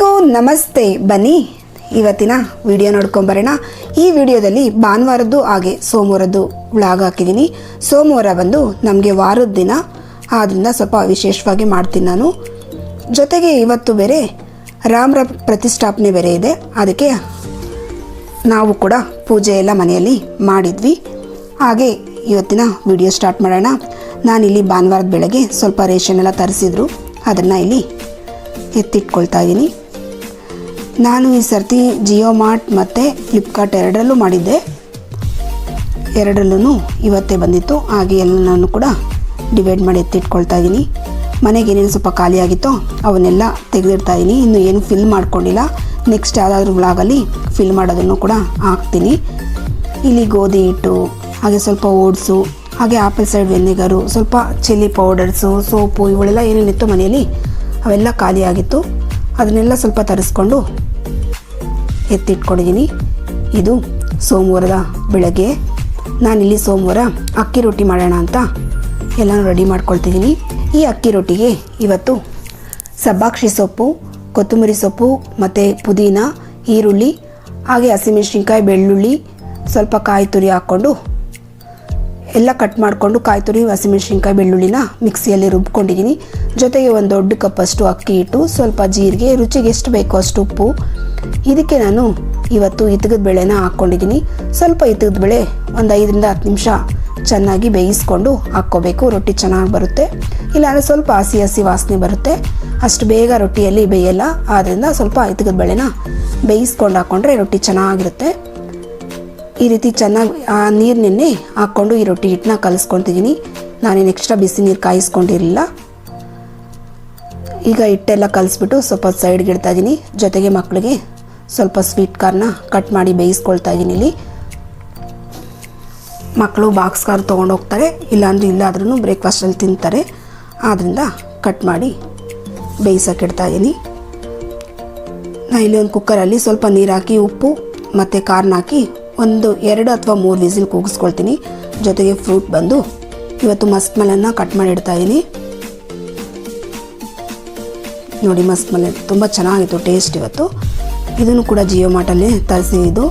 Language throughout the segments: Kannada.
ಎಲ್ಲರಿಗೂ ನಮಸ್ತೆ. ಬನ್ನಿ, ಇವತ್ತಿನ ವಿಡಿಯೋ ನೋಡ್ಕೊಂಬರೋಣ ಈ ವಿಡಿಯೋದಲ್ಲಿ ಭಾನುವಾರದ್ದು ಹಾಗೆ ಸೋಮವಾರದ್ದು ವ್ಲಾಗ್ ಹಾಕಿದ್ದೀನಿ. ಸೋಮವಾರ ಬಂದು ನಮಗೆ ವಾರದ ದಿನ. ಆದ್ದರಿಂದ ಸ್ವಲ್ಪ ವಿಶೇಷವಾಗಿ ಮಾಡ್ತೀನಿ ನಾನು. ಜೊತೆಗೆ ಇವತ್ತು ಬೇರೆ ರಾಮರ ಪ್ರತಿಷ್ಠಾಪನೆ ಬೇರೆ ಇದೆ. ಅದಕ್ಕೆ ನಾವು ಕೂಡ ಪೂಜೆ ಎಲ್ಲ ಮನೆಯಲ್ಲಿ ಮಾಡಿದ್ವಿ. ಹಾಗೆ ಇವತ್ತಿನ ವಿಡಿಯೋ ಸ್ಟಾರ್ಟ್ ಮಾಡೋಣ. ನಾನಿಲ್ಲಿ ಭಾನುವಾರದ ಬೆಳಗ್ಗೆ ಸ್ವಲ್ಪ ರೇಷನ್ ಎಲ್ಲ ತರಿಸಿದ್ರು. ಅದನ್ನು ಇಲ್ಲಿ ಎತ್ತಿಟ್ಕೊಳ್ತಾ ಇದ್ದೀನಿ. ನಾನು ಈ ಸರ್ತಿ ಜಿಯೋ ಮಾರ್ಟ್ ಮತ್ತು ಫ್ಲಿಪ್ಕಾರ್ಟ್ ಎರಡರಲ್ಲೂ ಮಾಡಿದ್ದೆ. ಎರಡರಲ್ಲೂ ಇವತ್ತೇ ಬಂದಿತ್ತು. ಹಾಗೆ ಎಲ್ಲನೂ ಕೂಡ ಡಿವೈಡ್ ಮಾಡಿ ಎತ್ತಿಟ್ಕೊಳ್ತಾ ಇದ್ದೀನಿ. ಮನೆಗೆ ಏನೇನು ಸ್ವಲ್ಪ ಖಾಲಿಯಾಗಿತ್ತೋ ಅವನ್ನೆಲ್ಲ ತೆಗೆದಿಡ್ತಾ ಇದ್ದೀನಿ. ಇನ್ನು ಏನು ಫಿಲ್ ಮಾಡ್ಕೊಂಡಿಲ್ಲ. ನೆಕ್ಸ್ಟ್ ಯಾವುದಾದ್ರೂ ವ್ಲಾಗಲ್ಲಿ ಫಿಲ್ ಮಾಡೋದನ್ನು ಕೂಡ ಹಾಕ್ತೀನಿ. ಇಲ್ಲಿ ಗೋಧಿ ಹಿಟ್ಟು, ಹಾಗೆ ಸ್ವಲ್ಪ ಓಟ್ಸು ಹಾಗೆ ಆಪಲ್ ಸೈಡ್ ವೆನಿಗರು ಸ್ವಲ್ಪ ಚಿಲ್ಲಿ ಪೌಡರ್ಸು ಸೋಪು ಇವುಗಳೆಲ್ಲ ಏನೇನಿತ್ತು ಮನೆಯಲ್ಲಿ ಅವೆಲ್ಲ ಖಾಲಿಯಾಗಿತ್ತು ಅದನ್ನೆಲ್ಲ ಸ್ವಲ್ಪ ತರಿಸ್ಕೊಂಡು ಎತ್ತಿಟ್ಕೊಂಡಿದ್ದೀನಿ. ಇದು ಸೋಮವಾರದ ಬೆಳಗ್ಗೆ. ನಾನಿಲ್ಲಿ ಸೋಮವಾರ ಅಕ್ಕಿ ರೊಟ್ಟಿ ಮಾಡೋಣ ಅಂತ ಎಲ್ಲನೂ ರೆಡಿ ಮಾಡ್ಕೊಳ್ತಿದ್ದೀನಿ. ಈ ಅಕ್ಕಿ ರೊಟ್ಟಿಗೆ ಇವತ್ತು ಸಬ್ಬಾಕ್ಷಿ ಸೊಪ್ಪು, ಕೊತ್ತಂಬರಿ ಸೊಪ್ಪು ಮತ್ತು ಪುದೀನ, ಈರುಳ್ಳಿ, ಹಾಗೆ ಹಸಿಮೆಣಸಿನ್ಕಾಯಿ, ಬೆಳ್ಳುಳ್ಳಿ, ಸ್ವಲ್ಪ ಕಾಯಿ ತುರಿ ಹಾಕ್ಕೊಂಡು ಎಲ್ಲ ಕಟ್ ಮಾಡಿಕೊಂಡು ಕಾಯಿ ತುರಿ, ಹಸಿಮೆಣ್ಸಿನ್ಕಾಯಿ, ಬೆಳ್ಳುಳ್ಳಿನ ಮಿಕ್ಸಿಯಲ್ಲಿ ರುಬ್ಕೊಂಡಿದ್ದೀನಿ. ಜೊತೆಗೆ ಒಂದು ದೊಡ್ಡ ಕಪ್ಪಷ್ಟು ಅಕ್ಕಿ ಹಿಟ್ಟು, ಸ್ವಲ್ಪ ಜೀರಿಗೆ, ರುಚಿಗೆ ಎಷ್ಟು ಬೇಕೋ ಅಷ್ಟು ಉಪ್ಪು. ಇದಕ್ಕೆ ನಾನು ಇವತ್ತು ಇತಗದ ಬೇಳೆನ ಹಾಕ್ಕೊಂಡಿದ್ದೀನಿ. ಸ್ವಲ್ಪ ಇತಗದ ಬೇಳೆ ಒಂದು ಐದರಿಂದ ಹತ್ತು ನಿಮಿಷ ಚೆನ್ನಾಗಿ ಬೇಯಿಸ್ಕೊಂಡು ಹಾಕ್ಕೋಬೇಕು. ರೊಟ್ಟಿ ಚೆನ್ನಾಗಿ ಬರುತ್ತೆ. ಇಲ್ಲಾಂದರೆ ಸ್ವಲ್ಪ ಹಸಿ ಹಸಿ ವಾಸನೆ ಬರುತ್ತೆ. ಅಷ್ಟು ಬೇಗ ರೊಟ್ಟಿಯಲ್ಲಿ ಬೇಯಲ್ಲ. ಆದ್ದರಿಂದ ಸ್ವಲ್ಪ ಇತಗದ ಬೇಳೆನ ಬೇಯಿಸ್ಕೊಂಡು ಹಾಕ್ಕೊಂಡ್ರೆ ರೊಟ್ಟಿ ಚೆನ್ನಾಗಿರುತ್ತೆ. ಈ ರೀತಿ ಚೆನ್ನಾಗಿ ಆ ನೀರು ನೆನ್ನೆ ಹಾಕ್ಕೊಂಡು ಈ ರೊಟ್ಟಿ ಹಿಟ್ಟನ್ನ ಕಲಿಸ್ಕೊತಿದ್ದೀನಿ ನಾನೇನು ಎಕ್ಸ್ಟ್ರಾ ಬಿಸಿ ನೀರು ಕಾಯಿಸ್ಕೊಂಡಿರಲಿಲ್ಲ. ಈಗ ಹಿಟ್ಟೆಲ್ಲ ಕಲಿಸ್ಬಿಟ್ಟು ಸ್ವಲ್ಪ ಸೈಡ್ಗೆ ಇಡ್ತಾಯಿದ್ದೀನಿ ಜೊತೆಗೆ ಮಕ್ಕಳಿಗೆ ಸ್ವಲ್ಪ ಸ್ವೀಟ್ ಕಾರ್ನ ಕಟ್ ಮಾಡಿ ಬೇಯಿಸ್ಕೊಳ್ತಾ ಇದ್ದೀನಿ ಇಲ್ಲಿ. ಮಕ್ಕಳು ಬಾಕ್ಸ್ ಕಾರ್ ತೊಗೊಂಡು ಹೋಗ್ತಾರೆ. ಇಲ್ಲಾಂದ್ರೆ ಇಲ್ಲಾದ್ರೂ ಬ್ರೇಕ್ಫಾಸ್ಟಲ್ಲಿ ತಿಂತಾರೆ. ಆದ್ದರಿಂದ ಕಟ್ ಮಾಡಿ ಬೇಯಿಸೋಕೆ ಇಡ್ತಾ ಇದ್ದೀನಿ ನಾನು ಇಲ್ಲಿ ಒಂದು ಕುಕ್ಕರಲ್ಲಿ ಸ್ವಲ್ಪ ನೀರು ಹಾಕಿ, ಉಪ್ಪು ಮತ್ತು ಕಾರ್ನ ಹಾಕಿ ಒಂದು, ಎರಡು ಅಥವಾ ಮೂರು ವಿಸಿಲ್ ಕೂಗಿಸ್ಕೊಳ್ತೀನಿ. ಜೊತೆಗೆ ಫ್ರೂಟ್ ಬಂದು ಇವತ್ತು ಮಸ್ಕ್ ಕಟ್ ಮಾಡಿ ಇಡ್ತಾ ಇದ್ದೀನಿ ನೋಡಿ ಮಸ್ಕ್ ಮಲೆ ತುಂಬ ಚೆನ್ನಾಗಿತ್ತು, ಟೇಸ್ಟ್ ಇವತ್ತು. ಇದನ್ನು ಕೂಡ ಜಿಯೋ ಮಾರ್ಟಲ್ಲಿ ತರಿಸಿದ್ದು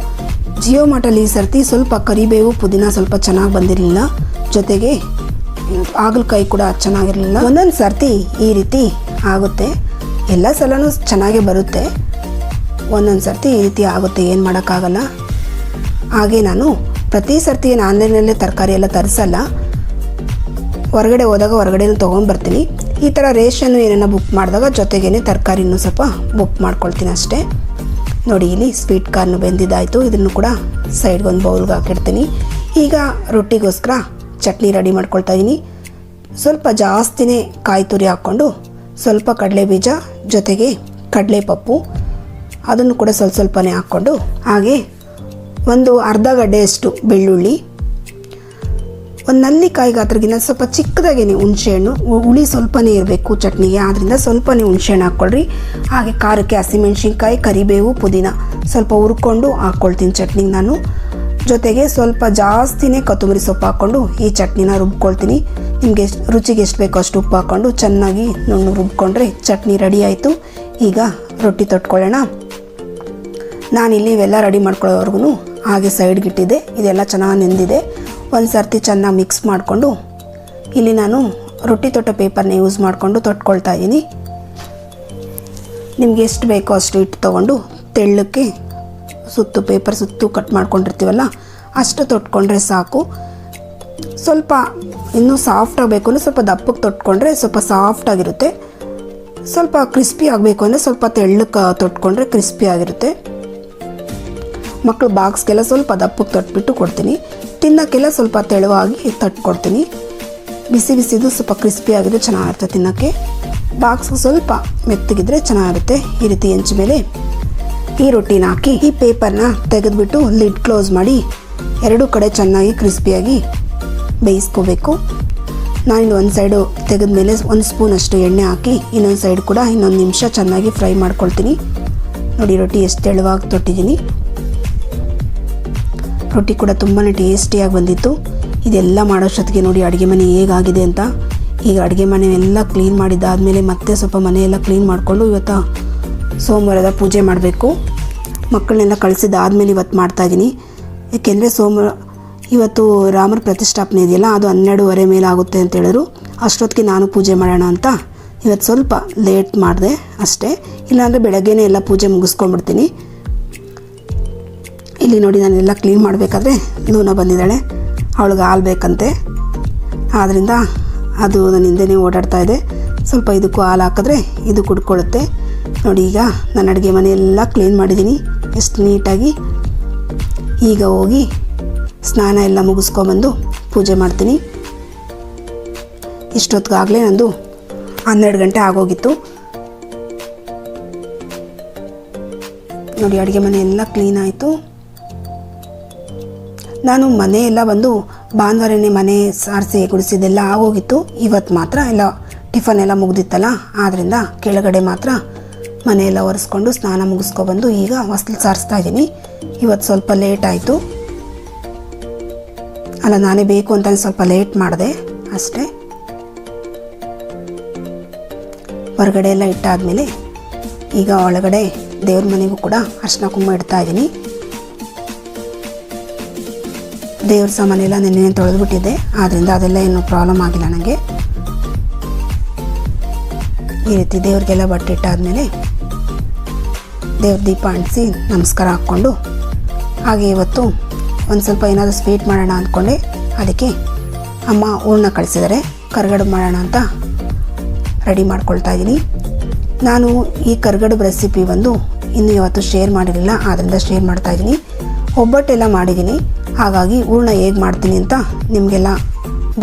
ಜಿಯೋ ಮಾರ್ಟಲ್ಲಿ ಈ ಸರ್ತಿ ಸ್ವಲ್ಪ ಕರಿಬೇವು ಪುದೀನ ಸ್ವಲ್ಪ ಚೆನ್ನಾಗಿ ಬಂದಿರಲಿಲ್ಲ. ಜೊತೆಗೆ ಹಾಗಲಕಾಯಿ ಕೂಡ ಚೆನ್ನಾಗಿರಲಿಲ್ಲ. ಒಂದೊಂದು ಸರ್ತಿ ಈ ರೀತಿ ಆಗುತ್ತೆ. ಎಲ್ಲ ಸಲನೂ ಚೆನ್ನಾಗೇ ಬರುತ್ತೆ. ಒಂದೊಂದು ಸರ್ತಿ ಈ ರೀತಿ ಆಗುತ್ತೆ, ಏನು ಮಾಡೋಕ್ಕಾಗಲ್ಲ. ಹಾಗೆ ನಾನು ಪ್ರತಿ ಸರ್ತಿ ಏನು ಆನ್ಲೈನಲ್ಲೇ ತರಕಾರಿ ಎಲ್ಲ ತರಿಸಲ್ಲ. ಹೊರಗಡೆ ಹೋದಾಗ ಹೊರಗಡೆನೂ ತೊಗೊಂಬರ್ತೀನಿ ಈ ಥರ ರೇಷನ್ನು ಏನನ್ನ ಬುಕ್ ಮಾಡಿದಾಗ ಜೊತೆಗೇನೆ ತರಕಾರಿನೂ ಸ್ವಲ್ಪ ಬುಕ್ ಮಾಡ್ಕೊಳ್ತೀನಿ ಅಷ್ಟೇ. ನೋಡಿ, ಇಲ್ಲಿ ಸ್ವೀಟ್ ಕಾರ್ನು ಬೆಂದಿದ್ದಾಯಿತು ಇದನ್ನು ಕೂಡ ಸೈಡ್ಗೊಂದು ಬೌಲ್ಗೆ ಹಾಕಿಡ್ತೀನಿ. ಈಗ ರೊಟ್ಟಿಗೋಸ್ಕರ ಚಟ್ನಿ ರೆಡಿ ಮಾಡ್ಕೊಳ್ತಾ ಇದ್ದೀನಿ ಸ್ವಲ್ಪ ಜಾಸ್ತಿನೇ ಕಾಯಿ ತುರಿ ಹಾಕ್ಕೊಂಡು ಸ್ವಲ್ಪ ಕಡಲೆ ಬೀಜ, ಜೊತೆಗೆ ಕಡಲೆ ಪಪ್ಪು. ಅದನ್ನು ಕೂಡ ಸ್ವಲ್ಪ ಸ್ವಲ್ಪನೇ ಹಾಕ್ಕೊಂಡು ಹಾಗೆ ಒಂದು ಅರ್ಧ ಗಡ್ಡೆಯಷ್ಟು ಬೆಳ್ಳುಳ್ಳಿ, ಒಂದು ನಲ್ಲಿಕಾಯಿ ಗಾತ್ರಗಿನ ಸ್ವಲ್ಪ ಚಿಕ್ಕದಾಗೇನೆ ಹುಣಸೆಹಣ್ಣು ಹುಳಿ ಸ್ವಲ್ಪನೇ ಇರಬೇಕು ಚಟ್ನಿಗೆ ಆದ್ದರಿಂದ ಸ್ವಲ್ಪನೇ ಹುಣಸೆಹಣ್ಣು ಹಾಕ್ಕೊಳ್ರಿ. ಹಾಗೆ ಖಾರಕ್ಕೆ ಹಸಿಮೆಣ್ಸಿನ್ಕಾಯಿ, ಕರಿಬೇವು, ಪುದೀನ ಸ್ವಲ್ಪ ಹುರ್ಕೊಂಡು ಹಾಕ್ಕೊಳ್ತೀನಿ ಚಟ್ನಿಗೆ ನಾನು. ಜೊತೆಗೆ ಸ್ವಲ್ಪ ಜಾಸ್ತಿನೇ ಕೊತ್ತಂಬರಿ ಸೊಪ್ಪು ಹಾಕ್ಕೊಂಡು ಈ ಚಟ್ನಿನ ರುಬ್ಕೊಳ್ತೀನಿ. ನಿಮಗೆ ರುಚಿಗೆ ಎಷ್ಟು ಬೇಕೋ ಅಷ್ಟು ಉಪ್ಪು ಹಾಕ್ಕೊಂಡು ಚೆನ್ನಾಗಿ ನುಣ್ಣು ರುಬ್ಕೊಂಡ್ರೆ ಚಟ್ನಿ ರೆಡಿ ಆಯಿತು. ಈಗ ರೊಟ್ಟಿ ತೊಟ್ಕೊಳ್ಳೋಣ. ನಾನಿಲ್ಲಿ ಇವೆಲ್ಲ ರೆಡಿ ಮಾಡ್ಕೊಳ್ಳೋವರೆಗೂ ಹಾಗೆ ಸೈಡ್ಗೆ ಇಟ್ಟಿದ್ದೆ ಇದೆಲ್ಲ ಚೆನ್ನಾಗಿ ನೆಂದಿದೆ. ಒಂದು ಸರ್ತಿ ಚೆನ್ನಾಗಿ ಮಿಕ್ಸ್ ಮಾಡಿಕೊಂಡು ಇಲ್ಲಿ ನಾನು ರೊಟ್ಟಿ ತೊಟ್ಟ ಪೇಪರ್ನ ಯೂಸ್ ಮಾಡಿಕೊಂಡು ತೊಟ್ಕೊಳ್ತಾ ಇದ್ದೀನಿ. ನಿಮ್ಗೆ ಎಷ್ಟು ಬೇಕೋ ಅಷ್ಟು ಹಿಟ್ಟು ತೊಗೊಂಡು ತೆಳ್ಳಕ್ಕೆ ಸುತ್ತು ಪೇಪರ್ ಸುತ್ತು ಕಟ್ ಮಾಡ್ಕೊಂಡಿರ್ತೀವಲ್ಲ, ಅಷ್ಟು ತೊಟ್ಕೊಂಡ್ರೆ ಸಾಕು. ಸ್ವಲ್ಪ ಇನ್ನೂ ಸಾಫ್ಟ್ ಆಗಬೇಕು ಅಂದರೆ ಸ್ವಲ್ಪ ದಪ್ಪಕ್ಕೆ ತೊಟ್ಕೊಂಡ್ರೆ ಸ್ವಲ್ಪ ಸಾಫ್ಟಾಗಿರುತ್ತೆ ಸ್ವಲ್ಪ ಕ್ರಿಸ್ಪಿ ಆಗಬೇಕು ಅಂದರೆ ಸ್ವಲ್ಪ ತೆಳ್ಳಕ್ಕೆ ತೊಟ್ಕೊಂಡ್ರೆ ಕ್ರಿಸ್ಪಿ ಆಗಿರುತ್ತೆ. ಮಕ್ಕಳು ಬಾಕ್ಸ್ಗೆಲ್ಲ ಸ್ವಲ್ಪ ದಪ್ಪಕ್ಕೆ ತೊಟ್ಬಿಟ್ಟು ಕೊಡ್ತೀನಿ. ತಿನ್ನೋಕ್ಕೆಲ್ಲ ಸ್ವಲ್ಪ ತೆಳುವಾಗಿ ತಟ್ಕೊಡ್ತೀನಿ. ಬಿಸಿ ಬಿಸಿದು ಸ್ವಲ್ಪ ಕ್ರಿಸ್ಪಿ ಆಗಿದ್ರೆ ಚೆನ್ನಾಗಿರುತ್ತೆ ತಿನ್ನೋಕ್ಕೆ. ಬಾಕ್ಸ್ಗೆ ಸ್ವಲ್ಪ ಮೆತ್ತಗಿದ್ರೆ ಚೆನ್ನಾಗಿರುತ್ತೆ. ಈ ರೀತಿ ಹೆಂಚು ಮೇಲೆ ಈ ರೊಟ್ಟಿನ ಹಾಕಿ, ಈ ಪೇಪರ್ನ ತೆಗೆದುಬಿಟ್ಟು ಲಿಡ್ ಕ್ಲೋಸ್ ಮಾಡಿ, ಎರಡೂ ಕಡೆ ಚೆನ್ನಾಗಿ ಕ್ರಿಸ್ಪಿಯಾಗಿ ಬೇಯಿಸ್ಕೋಬೇಕು. ನಾನಿಲ್ಲಿ ಒಂದು ಸೈಡು ತೆಗೆದ ಮೇಲೆ ಒಂದು ಸ್ಪೂನ್ ಅಷ್ಟು ಎಣ್ಣೆ ಹಾಕಿ, ಇನ್ನೊಂದು ಸೈಡ್ ಕೂಡ ಇನ್ನೊಂದು ನಿಮಿಷ ಚೆನ್ನಾಗಿ ಫ್ರೈ ಮಾಡ್ಕೊಳ್ತೀನಿ. ನೋಡಿ ರೊಟ್ಟಿ ಎಷ್ಟು ತೆಳುವಾಗಿ ತೊಟ್ಟಿದ್ದೀನಿ. ರೊಟ್ಟಿ ಕೂಡ ತುಂಬಾ ಟೇಸ್ಟಿಯಾಗಿ ಬಂದಿತ್ತು. ಇದೆಲ್ಲ ಮಾಡೋಷ್ಟೊತ್ತಿಗೆ ನೋಡಿ ಅಡುಗೆ ಮನೆ ಹೇಗಾಗಿದೆ ಅಂತ. ಈಗ ಅಡುಗೆ ಮನೆ ಎಲ್ಲ ಕ್ಲೀನ್ ಮಾಡಿದ್ದಾದಮೇಲೆ ಮತ್ತೆ ಸ್ವಲ್ಪ ಮನೆಯೆಲ್ಲ ಕ್ಲೀನ್ ಮಾಡಿಕೊಂಡು ಇವತ್ತು ಸೋಮವಾರದ ಪೂಜೆ ಮಾಡಬೇಕು. ಮಕ್ಕಳನ್ನೆಲ್ಲ ಕಳಿಸಿದ್ದಾದಮೇಲೆ ಇವತ್ತು ಮಾಡ್ತಾಯಿದ್ದೀನಿ ಏಕೆಂದರೆ ಸೋಮವಾರ, ಇವತ್ತು ರಾಮರ ಪ್ರತಿಷ್ಠಾಪನೆ ಇದೆಯಲ್ಲ, ಅದು ಹನ್ನೆರಡೂವರೆ ಮೇಲೆ ಆಗುತ್ತೆ ಅಂತ ಹೇಳಿದ್ರು. ಅಷ್ಟೊತ್ತಿಗೆ ನಾನು ಪೂಜೆ ಮಾಡೋಣ ಅಂತ. ಇವತ್ತು ಸ್ವಲ್ಪ ಲೇಟ್ ಮಾಡಿದೆ ಅಷ್ಟೇ. ಇಲ್ಲಾಂದರೆ ಬೆಳಗ್ಗೆನೇ ಎಲ್ಲ ಪೂಜೆ ಮುಗಿಸ್ಕೊಂಡ್ಬಿಡ್ತೀನಿ. ಇಲ್ಲಿ ನೋಡಿ ನಾನೆಲ್ಲ ಕ್ಲೀನ್ ಮಾಡಬೇಕಾದ್ರೆ ಲೂನ ಬಂದಿದ್ದಾಳೆ. ಅವಳಿಗೆ ಹಾಲು ಬೇಕಂತೆ. ಆದ್ದರಿಂದ ಅದು ನನ್ನ ಹಿಂದೆನೇ ಓಡಾಡ್ತಾ ಇದೆ. ಸ್ವಲ್ಪ ಇದಕ್ಕೂ ಹಾಲು ಹಾಕಿದ್ರೆ ಇದು ಕುಡ್ಕೊಳ್ಳುತ್ತೆ. ನೋಡಿ ಈಗ ನನ್ನ ಅಡುಗೆ ಮನೆಯೆಲ್ಲ ಕ್ಲೀನ್ ಮಾಡಿದ್ದೀನಿ. ಎಷ್ಟು ನೀಟಾಗಿ. ಈಗ ಹೋಗಿ ಸ್ನಾನ ಎಲ್ಲ ಮುಗಿಸ್ಕೊಂಬಂದು ಪೂಜೆ ಮಾಡ್ತೀನಿ. ಇಷ್ಟೊತ್ತಿಗಾಗಲೇ ನಂದು ಹನ್ನೆರಡು ಗಂಟೆ ಆಗೋಗಿತ್ತು. ನೋಡಿ ಅಡುಗೆ ಮನೆ ಎಲ್ಲ ಕ್ಲೀನ್ ಆಯಿತು. ನಾನು ಮನೆ ಎಲ್ಲ ಬಂದು ಭಾನುವಾರನೇ ಮನೆ ಸಾರಿಸಿ ಗುಡಿಸಿದೆಲ್ಲ ಆಗೋಗಿತ್ತು. ಇವತ್ತು ಮಾತ್ರ ಎಲ್ಲ ಟಿಫನ್ ಎಲ್ಲ ಮುಗ್ದಿತ್ತಲ್ಲ? ಆದ್ದರಿಂದ ಕೆಳಗಡೆ ಮಾತ್ರ ಮನೆಯೆಲ್ಲ ಒರೆಸ್ಕೊಂಡು ಸ್ನಾನ ಮುಗಿಸ್ಕೊಬಂದು ಈಗ ಹೊಸ್ಲು ಸಾರಿಸ್ತಾ ಇದ್ದೀನಿ. ಇವತ್ತು ಸ್ವಲ್ಪ ಲೇಟ್ ಆಯಿತು. ಅಲ್ಲ, ನಾನೇ ಬೇಕು ಅಂತ ಸ್ವಲ್ಪ ಲೇಟ್ ಮಾಡಿದೆ. ಅಷ್ಟೇ. ಹೊರಗಡೆ ಎಲ್ಲ ಇಟ್ಟಾದಮೇಲೆ ಈಗ ಒಳಗಡೆ ದೇವ್ರ ಮನೆಗೂ ಕೂಡ ಅರ್ಶಿನ ಕುಂಕುಮ ಇಡ್ತಾ ಇದ್ದೀನಿ. ದೇವ್ರ ಸಾಮಾನೆಲ್ಲ ನಿನ್ನೆ ತೊಳೆದ್ಬಿಟ್ಟಿದ್ದೆ. ಆದ್ದರಿಂದ ಅದೆಲ್ಲ ಏನು ಪ್ರಾಬ್ಲಮ್ ಆಗಿಲ್ಲ ನನಗೆ. ಈ ರೀತಿ ದೇವ್ರಿಗೆಲ್ಲ ಬಟ್ಟೆ ಇಟ್ಟಾದಮೇಲೆ ದೇವ್ರ ದೀಪ ಅಂಟಿಸಿ ನಮಸ್ಕಾರ ಹಾಕ್ಕೊಂಡು, ಹಾಗೆ ಇವತ್ತು ಒಂದು ಸ್ವಲ್ಪ ಏನಾದರೂ ಸ್ವೀಟ್ ಮಾಡೋಣ ಅಂದ್ಕೊಂಡೆ. ಅದಕ್ಕೆ ಅಮ್ಮ ಹೂರ್ಣ ಕಳಿಸಿದರೆ ಕರ್ಗಡುಬು ಮಾಡೋಣ ಅಂತ ರೆಡಿ ಮಾಡ್ಕೊಳ್ತಾ ಇದ್ದೀನಿ. ನಾನು ಈ ಕರ್ಗಡುಬು ರೆಸಿಪಿ ಬಂದು ಇನ್ನು ಇವತ್ತು ಶೇರ್ ಮಾಡಿರಲಿಲ್ಲ. ಆದ್ದರಿಂದ ಶೇರ್ ಮಾಡ್ತಾ ಇದ್ದೀನಿ. ಒಬ್ಬಟ್ಟೆಲ್ಲ ಮಾಡಿದ್ದೀನಿ. ಹಾಗಾಗಿ ಹೂರ್ಣ ಹೇಗೆ ಮಾಡ್ತೀನಿ ಅಂತ ನಿಮಗೆಲ್ಲ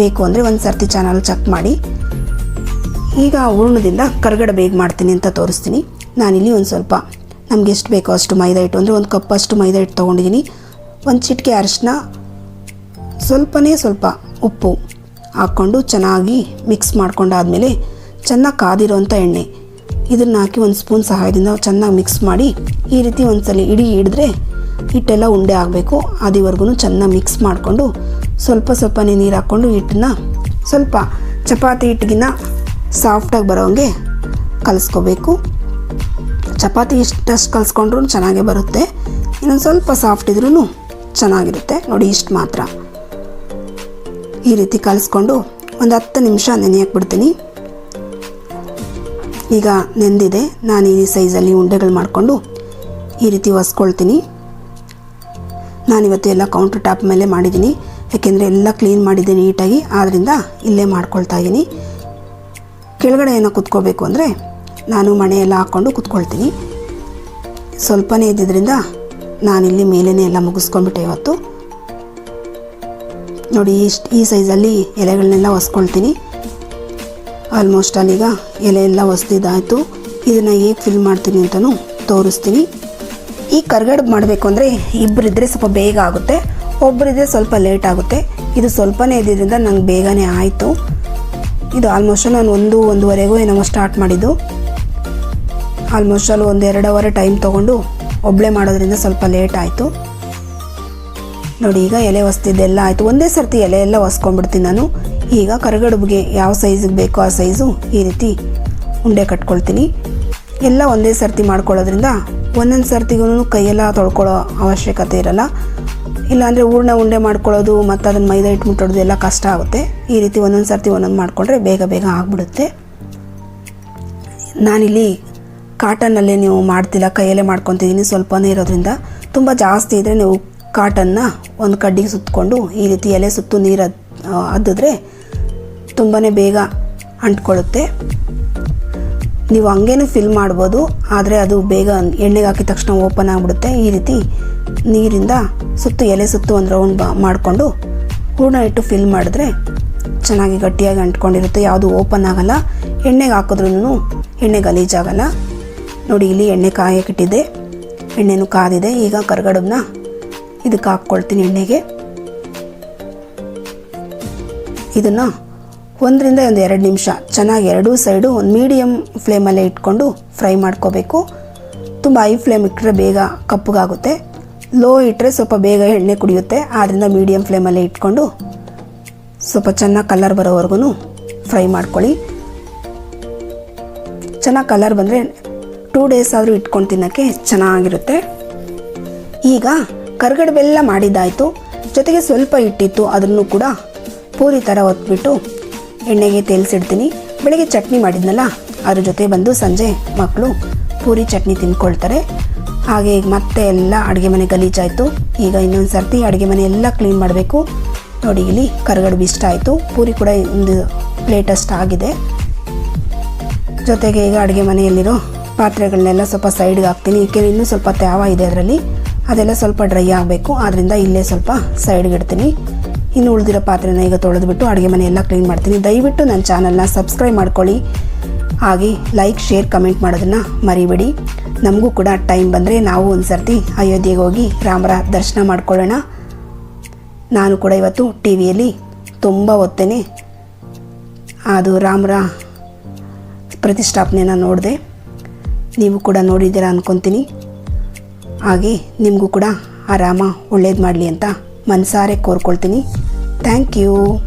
ಬೇಕು ಅಂದರೆ ಒಂದು ಸರ್ತಿ ಚಾನಲ್ ಚೆಕ್ ಮಾಡಿ. ಈಗ ಹೂರ್ಣದಿಂದ ಕರ್ಗಡ ಬೇಗ ಮಾಡ್ತೀನಿ ಅಂತ ತೋರಿಸ್ತೀನಿ. ನಾನಿಲ್ಲಿ ಒಂದು ಸ್ವಲ್ಪ ನಮ್ಗೆ ಎಷ್ಟು ಬೇಕೋ ಅಷ್ಟು ಮೈದಾ ಹಿಟ್ಟು, ಅಂದರೆ ಒಂದು ಕಪ್ ಅಷ್ಟು ಮೈದಾ ಹಿಟ್ಟು ತೊಗೊಂಡಿದ್ದೀನಿ. ಒಂದು ಚಿಟಿಕೆ ಅರಿಶಿನ ಸ್ವಲ್ಪನೇ ಸ್ವಲ್ಪ ಉಪ್ಪು ಹಾಕ್ಕೊಂಡು ಚೆನ್ನಾಗಿ ಮಿಕ್ಸ್ ಮಾಡ್ಕೊಂಡಾದಮೇಲೆ ಚೆನ್ನಾಗಿ ಕಾದಿರೋಂಥ ಎಣ್ಣೆ. ಇದನ್ನು ಹಾಕಿ ಒಂದು ಸ್ಪೂನ್ ಸಹಾಯದಿಂದ ಚೆನ್ನಾಗಿ ಮಿಕ್ಸ್ ಮಾಡಿ ಈ ರೀತಿ ಒಂದ್ಸಲ ಇಡೀ ಹಿಡಿದ್ರೆ ಹಿಟ್ಟೆಲ್ಲ ಉಂಡೆ ಆಗಬೇಕು. ಅದಿವರೆಗೂ ಚೆನ್ನಾಗಿ ಮಿಕ್ಸ್ ಮಾಡಿಕೊಂಡು ಸ್ವಲ್ಪ ಸ್ವಲ್ಪನೇ ನೀರು ಹಾಕ್ಕೊಂಡು ಹಿಟ್ಟನ್ನ ಸ್ವಲ್ಪ ಚಪಾತಿ ಹಿಟ್ಟಿಗಿನ್ನ ಸಾಫ್ಟಾಗಿ ಬರೋಂಗೆ ಕಲಿಸ್ಕೋಬೇಕು. ಚಪಾತಿ ಇಷ್ಟಷ್ಟು ಕಲಿಸ್ಕೊಂಡ್ರೂ ಚೆನ್ನಾಗೇ ಬರುತ್ತೆ. ಇನ್ನೊಂದು ಸ್ವಲ್ಪ ಸಾಫ್ಟ್ ಇದ್ರೂ ಚೆನ್ನಾಗಿರುತ್ತೆ. ನೋಡಿ ಇಷ್ಟು ಮಾತ್ರ. ಈ ರೀತಿ ಕಲಿಸ್ಕೊಂಡು ಒಂದು ಹತ್ತು ನಿಮಿಷ ನೆನೆಯಕ್ಕೆ ಬಿಡ್ತೀನಿ ಈಗ ನೆಂದಿದೆ. ನಾನು ಈ ಸೈಜಲ್ಲಿ ಉಂಡೆಗಳು ಮಾಡಿಕೊಂಡು ಈ ರೀತಿ ಒಸ್ಕೊಳ್ತೀನಿ. ನಾನಿವತ್ತು ಎಲ್ಲ ಕೌಂಟರ್ ಟಾಪ್ ಮೇಲೆ ಮಾಡಿದ್ದೀನಿ. ಯಾಕೆಂದರೆ ಎಲ್ಲ ಕ್ಲೀನ್ ಮಾಡಿದ್ದೆ ನೀಟಾಗಿ. ಆದ್ದರಿಂದ ಇಲ್ಲೇ ಮಾಡ್ಕೊಳ್ತಾ ಇದ್ದೀನಿ. ಕೆಳಗಡೆ ಏನೋ ಕುತ್ಕೋಬೇಕು ಅಂದರೆ ನಾನು ಮಣೆಯೆಲ್ಲ ಹಾಕ್ಕೊಂಡು ಕುತ್ಕೊಳ್ತೀನಿ. ಸ್ವಲ್ಪನೇ ಇದ್ದಿದ್ದರಿಂದ ನಾನಿಲ್ಲಿ ಮೇಲೇ ಎಲ್ಲ ಮುಗಿಸ್ಕೊಂಬಿಟ್ಟೆ ಇವತ್ತು. ನೋಡಿ, ಇಷ್ಟು ಈ ಸೈಜಲ್ಲಿ ಎಲೆಗಳನ್ನೆಲ್ಲ ಒಸ್ಕೊಳ್ತೀನಿ ಆಲ್ಮೋಸ್ಟ್ ಅಲ್ಲಿಗ ಎಲೆ ಎಲ್ಲ ಒಸ್ದಿದ್ದಾಯಿತು ಇದನ್ನು ಹೇಗೆ ಫಿಲ್ ಮಾಡ್ತೀನಿ ಅಂತಲೂ ತೋರಿಸ್ತೀನಿ. ಈ ಕರ್ಗಡುಬು ಮಾಡಬೇಕು ಅಂದರೆ ಇಬ್ಬರಿದ್ದರೆ ಸ್ವಲ್ಪ ಬೇಗ ಆಗುತ್ತೆ. ಒಬ್ಬರಿದ್ದರೆ ಸ್ವಲ್ಪ ಲೇಟ್ ಆಗುತ್ತೆ. ಇದು ಸ್ವಲ್ಪನೇ ಇದ್ದಿದ್ದರಿಂದ ನಂಗೆ ಬೇಗನೆ ಆಯಿತು. ಇದು ಆಲ್ಮೋಸ್ಟ್ ನಾನು ಒಂದು, ಒಂದೂವರೆಗೂ ಏನೋ ಸ್ಟಾರ್ಟ್ ಮಾಡಿದ್ದು. ಆಲ್ಮೋಸ್ಟ್ ಅಲ್ಲಿ ಒಂದು ಎರಡು ಅವರ್ ಟೈಮ್ ತೊಗೊಂಡು ಒಬ್ಬಳೇ ಮಾಡೋದ್ರಿಂದ ಸ್ವಲ್ಪ ಲೇಟ್ ಆಯಿತು. ನೋಡಿ, ಈಗ ಎಲೆ ಹೊಸ್ತಿದ್ದೆಲ್ಲ ಆಯಿತು. ಒಂದೇ ಸರ್ತಿ ಎಲೆ ಎಲ್ಲ ಒಸ್ಕೊಂಡ್ಬಿಡ್ತೀನಿ ನಾನು. ಈಗ ಕರಗಡುಬಿಗೆ ಯಾವ ಸೈಜಿಗೆ ಬೇಕೋ ಆ ಸೈಜು ಈ ರೀತಿ ಉಂಡೆ ಕಟ್ಕೊಳ್ತೀನಿ. ಎಲ್ಲ ಒಂದೇ ಸರ್ತಿ ಮಾಡ್ಕೊಳ್ಳೋದ್ರಿಂದ ಒಂದೊಂದು ಸರ್ತಿಗೂ ಕೈಯೆಲ್ಲ ತೊಳ್ಕೊಳ್ಳೋ ಅವಶ್ಯಕತೆ ಇರಲ್ಲ. ಇಲ್ಲಾಂದರೆ ಹೂರ್ಣ ಉಂಡೆ ಮಾಡ್ಕೊಳ್ಳೋದು ಮತ್ತು ಅದನ್ನು ಮೈದಾ ಹಿಟ್ಟು ಮುಟ್ಟೋದು ಎಲ್ಲ ಕಷ್ಟ ಆಗುತ್ತೆ. ಈ ರೀತಿ ಒಂದೊಂದು ಸರ್ತಿ ಒಂದೊಂದು ಮಾಡಿಕೊಂಡ್ರೆ ಬೇಗ ಬೇಗ ಆಗಿಬಿಡುತ್ತೆ. ನಾನಿಲ್ಲಿ ಕಾಟನ್ನಲ್ಲೇ ನೀವು ಮಾಡ್ತಿಲ್ಲ, ಕೈಯಲ್ಲೇ ಮಾಡ್ಕೊತಿದ್ದೀನಿ, ಸ್ವಲ್ಪನೇ ಇರೋದ್ರಿಂದ. ತುಂಬ ಜಾಸ್ತಿ ಇದ್ದರೆ ನೀವು ಕಾಟನ್ನ ಒಂದು ಕಡ್ಡಿಗೆ ಸುತ್ತಕೊಂಡು ಈ ರೀತಿ ಎಲೆ ಸುತ್ತು ನೀರು ಅದ್ದಿದ್ರೆ ತುಂಬಾ ಬೇಗ ಅಂಟ್ಕೊಳ್ಳುತ್ತೆ. ನೀವು ಹಂಗೇನು ಫಿಲ್ ಮಾಡ್ಬೋದು, ಆದರೆ ಅದು ಬೇಗ ಎಣ್ಣೆಗೆ ಹಾಕಿದ ತಕ್ಷಣ ಓಪನ್ ಆಗಿಬಿಡುತ್ತೆ. ಈ ರೀತಿ ನೀರಿಂದ ಸುತ್ತು, ಎಲೆ ಸುತ್ತು ಒಂದು ರೌಂಡ್ ಬಾ ಮಾಡಿಕೊಂಡು ಹೂರ್ಣ ಇಟ್ಟು ಫಿಲ್ ಮಾಡಿದ್ರೆ ಚೆನ್ನಾಗಿ ಗಟ್ಟಿಯಾಗಿ ಅಂಟ್ಕೊಂಡಿರುತ್ತೆ. ಯಾವುದು ಓಪನ್ ಆಗಲ್ಲ, ಎಣ್ಣೆಗೆ ಹಾಕಿದ್ರೂ ಎಣ್ಣೆ ಗಲೀಜಾಗಲ್ಲ. ನೋಡಿ, ಇಲ್ಲಿ ಎಣ್ಣೆ ಕಾಯಕ್ಕಿಟ್ಟಿದೆ ಎಣ್ಣೆನೂ ಕಾದಿದೆ. ಈಗ ಕರ್ಗಡಬನ್ನ ಇದಕ್ಕೆ ಹಾಕ್ಕೊಳ್ತೀನಿ ಎಣ್ಣೆಗೆ. ಇದನ್ನು ಒಂದರಿಂದ ಒಂದು ಎರಡು ನಿಮಿಷ. ಚೆನ್ನಾಗಿ ಎರಡೂ ಸೈಡು ಒಂದು ಮೀಡಿಯಮ್ ಫ್ಲೇಮಲ್ಲೇ ಇಟ್ಕೊಂಡು ಫ್ರೈ ಮಾಡ್ಕೋಬೇಕು. ತುಂಬ ಹೈ ಫ್ಲೇಮ್ ಇಟ್ಟರೆ ಬೇಗ ಕಪ್ಪಗಾಗುತ್ತೆ. ಲೋ ಇಟ್ಟರೆ ಸ್ವಲ್ಪ ಬೇಗ ಎಣ್ಣೆ ಕುಡಿಯುತ್ತೆ. ಆದ್ದರಿಂದ ಮೀಡಿಯಮ್ ಫ್ಲೇಮಲ್ಲೇ ಇಟ್ಕೊಂಡು ಸ್ವಲ್ಪ ಚೆನ್ನಾಗಿ ಕಲರ್ ಬರೋವರೆಗೂ ಫ್ರೈ ಮಾಡ್ಕೊಳ್ಳಿ. ಚೆನ್ನಾಗಿ ಕಲರ್ ಬಂದರೆ ಟೂ ಡೇಸ್ ಆದರೂ ಇಟ್ಕೊಂಡು ತಿನ್ನೋಕ್ಕೆ ಚೆನ್ನಾಗಿರುತ್ತೆ. ಈಗ ಕರ್ಗಡೆ ಬೆಲ್ಲ ಮಾಡಿದ್ದಾಯಿತು. ಜೊತೆಗೆ ಸ್ವಲ್ಪ ಇಟ್ಟಿತ್ತು ಅದನ್ನು ಕೂಡ ಪೂರಿ ಥರ ಒತ್ಬಿಟ್ಟು ಎಣ್ಣೆಗೆ ತೇಲ್ಸಿಡ್ತೀನಿ. ಬೆಳಗ್ಗೆ ಚಟ್ನಿ ಮಾಡಿದ್ನಲ್ಲ, ಅದ್ರ ಜೊತೆ ಬಂದು ಸಂಜೆ ಮಕ್ಕಳು ಪೂರಿ ಚಟ್ನಿ ತಿನ್ಕೊಳ್ತಾರೆ. ಹಾಗೆ ಈಗ ಮತ್ತೆ ಎಲ್ಲ ಅಡುಗೆ ಮನೆ ಗಲೀಜಾಯಿತು. ಈಗ ಇನ್ನೊಂದು ಸರ್ತಿ ಅಡುಗೆ ಮನೆ ಎಲ್ಲ ಕ್ಲೀನ್ ಮಾಡಬೇಕು. ನೋಡಿ, ಇಲ್ಲಿ ಕರ್ಗಡು ಇಷ್ಟ ಆಯಿತು. ಪೂರಿ ಕೂಡ ಒಂದು ಪ್ಲೇಟಷ್ಟು ಆಗಿದೆ. ಜೊತೆಗೆ ಈಗ ಅಡುಗೆ ಮನೆಯಲ್ಲಿರೋ ಪಾತ್ರೆಗಳನ್ನೆಲ್ಲ ಸ್ವಲ್ಪ ಸೈಡ್ಗೆ ಹಾಕ್ತೀನಿ. ಏಕೆಂದರೆ ಇನ್ನೂ ಸ್ವಲ್ಪ ತ್ಯಾವ ಇದೆ ಅದರಲ್ಲಿ. ಅದೆಲ್ಲ ಸ್ವಲ್ಪ ಡ್ರೈ ಆಗಬೇಕು. ಆದ್ದರಿಂದ ಇಲ್ಲೇ ಸ್ವಲ್ಪ ಸೈಡ್ಗೆ ಇಡ್ತೀನಿ. ಇನ್ನು ಉಳಿದಿರೋ ಪಾತ್ರೆನ ಈಗ ತೊಳೆದ್ಬಿಟ್ಟು ಅಡುಗೆ ಮನೆಯೆಲ್ಲ ಕ್ಲೀನ್ ಮಾಡ್ತೀನಿ. ದಯವಿಟ್ಟು ನನ್ನ ಚಾನಲ್ನ ಸಬ್ಸ್ಕ್ರೈಬ್ ಮಾಡ್ಕೊಳ್ಳಿ. ಹಾಗೆ ಲೈಕ್ ಶೇರ್ ಕಮೆಂಟ್ ಮಾಡೋದನ್ನು ಮರಿಬೇಡಿ. ನಮಗೂ ಕೂಡ ಟೈಮ್ ಬಂದರೆ ನಾವು ಒಂದು ಸರ್ತಿ ಅಯೋಧ್ಯೆಗೆ ಹೋಗಿ ರಾಮರ ದರ್ಶನ ಮಾಡ್ಕೊಳ್ಳೋಣ. ನಾನು ಕೂಡ ಇವತ್ತು ಟಿ ವಿಯಲ್ಲಿ ತುಂಬ ಓದ್ತೇನೆ ಅದು ರಾಮರ ಪ್ರತಿಷ್ಠಾಪನೆನ ನೋಡಿದೆ. ನೀವು ಕೂಡ ನೋಡಿದ್ದೀರಾ ಅಂದ್ಕೊತೀನಿ ಹಾಗೆ ನಿಮಗೂ ಕೂಡ ಆ ರಾಮ ಒಳ್ಳೇದು ಮಾಡಲಿ ಅಂತ ಮನಸಾರೆ ಕೋರ್ಕೊಳ್ತೀನಿ. Thank you.